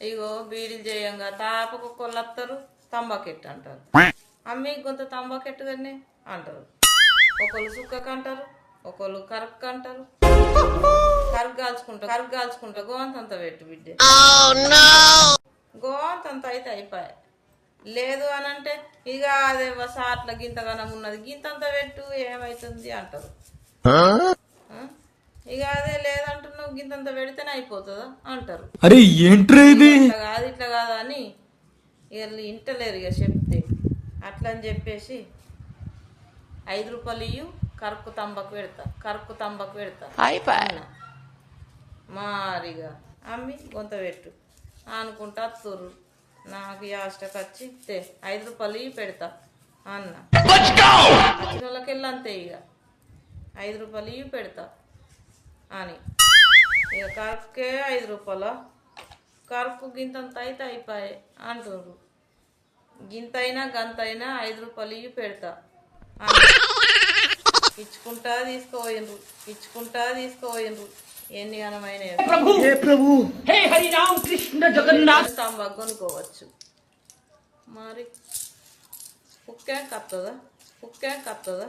ఇగో బీడీలు చేయంగా తాపకు కొల్లత్తరు వస్తారు తంబాకెట్టు అంటారు. అమ్మి కొంత తంబాకెట్టు కానీ అంటారు. ఒకళ్ళు సుక్కకు అంటారు ఒకళ్ళు కరక్ అంటారు కరక్ కాల్చుకుంటా కరక్ కాల్చుకుంటా గోంతంత పెట్టు బిడ్డ. గోంతంత అయితే అయిపోయాయి. లేదు అని అంటే ఇక అదే సాట్ల గింతగానం ఉన్నది గింతంత పెట్టు ఏమైతుంది అంటారు. ఇక అదే లేదంటున్నావు గింతంత పెడితేనే అయిపోతుందా? అంటారు. అరే ఏంట్రా ఇది? ఇట్లా కాదు ఇట్లా కాదు అని వీళ్ళు ఇంటలేరు ఇక చెప్తే. అట్లా అని చెప్పేసి ఐదు రూపాయలు ఇయ్యు కరుకు తంబాకు పెడతా కరుకు తంబాకు పెడతా. అన్న. మారిగా. అమ్మి గొంత పెట్టు. అనుకుంటా అత్తుర్రు. నాకు యాస్టకు వచ్చి తే ఐదు రూపాయలు ఇయ్యి పెడతా అన్న. వచ్చిన వాళ్ళకెళ్ళి అంతే ఇక. ఐదు రూపాయలు ఇవి పెడతా. అని. ఇక కరుపుకే ఐదు రూపాయల? కరుపు గింతంత అయితే అయిపోయాయి అంటుర్రు. గింత అయినా గంత అయినా ఐదు రూపాయలు ఇవి పెడతా అని. ఇచ్చుకుంటా తీసుకోపోయినరు ఇచ్చుకుంటా తీసుకోపోయినరు ఎన్ని ఘనమైన తంబాకు కొనుక్కోవచ్చు. మరి కుక్కే కత్తదా? కుక్కే కత్తదా?